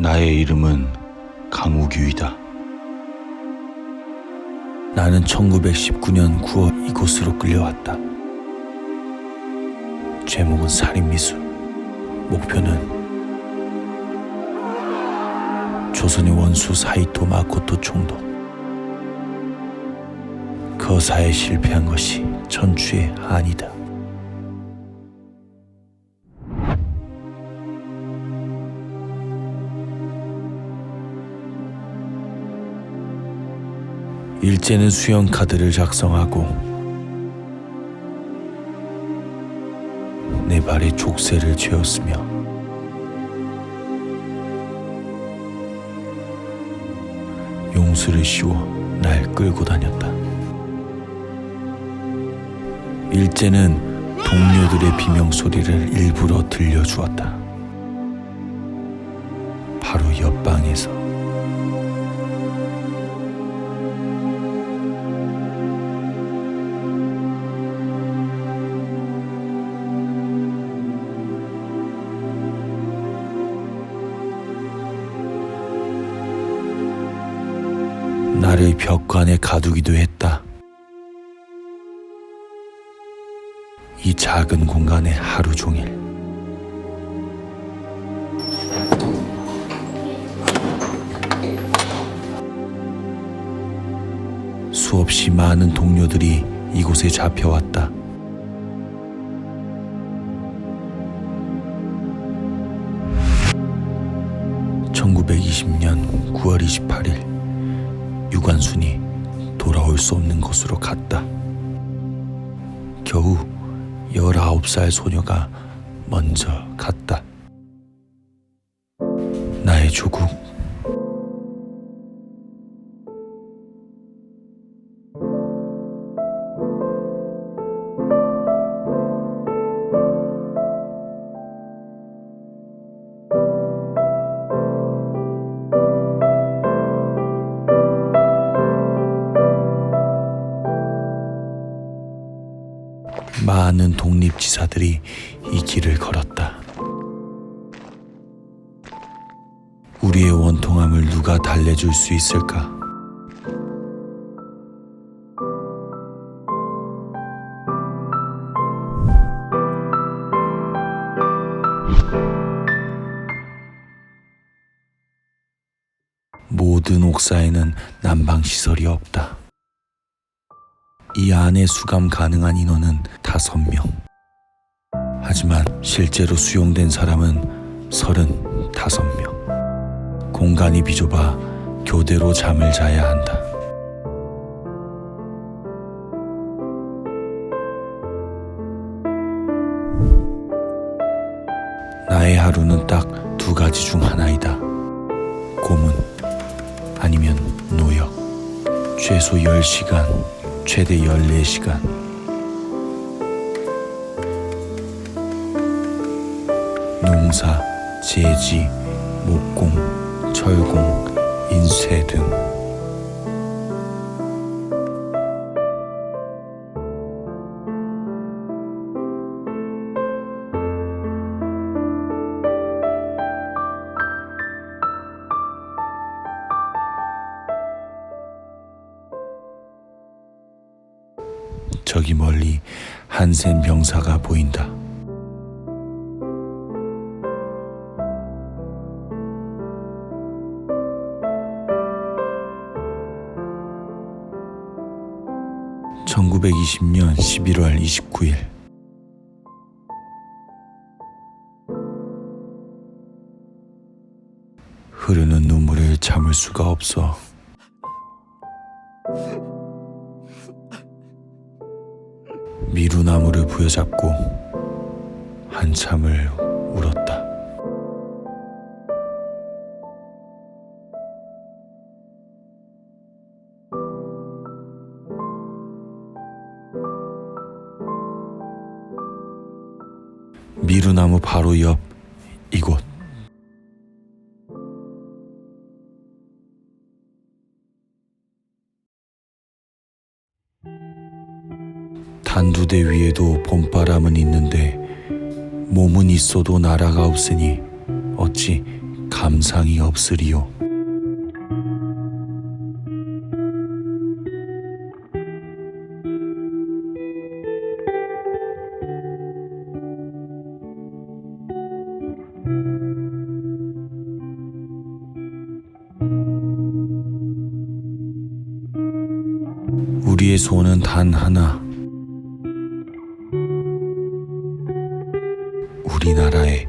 나의 이름은 강우규이다. 나는 1919년 9월 이곳으로 끌려왔다. 제목은 살인미수. 목표는 조선의 원수 사이토 마코토 총독. 거사에 실패한 것이 전주의 한이다. 일제는 수영 카드를 작성하고 내 발에 족쇄를 쥐었으며 용수를 씌워 날 끌고 다녔다. 일제는 동료들의 비명 소리를 일부러 들려주었다. 바로 옆방에서. 나를 벽관에 가두기도 했다. 이 작은 공간에 하루 종일 수없이 많은 동료들이 이곳에 잡혀왔다. (1920년 9월 28일) 유관순이 돌아올 수 없는 곳으로 갔다. 겨우 19살 소녀가 먼저 갔다. 나의 조국. 많은 독립지사들이 이 길을 걸었다. 우리의 원통함을 누가 달래줄 수 있을까? 모든 옥사에는 난방 시설이 없다. 이 안에 수감 가능한 인원은 다섯 명. 하지만 실제로 수용된 사람은 서른 다섯 명. 공간이 비좁아 교대로 잠을 자야 한다. 나의 하루는 딱 두 가지 중 하나이다. 고문 아니면 노역. 최소 10시간, 최대 14시간. 농사, 제지, 목공, 철공, 인쇄 등 저기 멀리 한센 병사가 보인다. (1920년 11월 29일) 흐르는 눈물을 참을 수가 없어 미루나무를 부여잡고 한참을 울었다. 미루나무 바로 옆 이곳. 한두 대 위에도 봄바람은 있는데 몸은 있어도 나라가 없으니 어찌 감상이 없으리요. 우리의 소는 단 하나. 우리나라의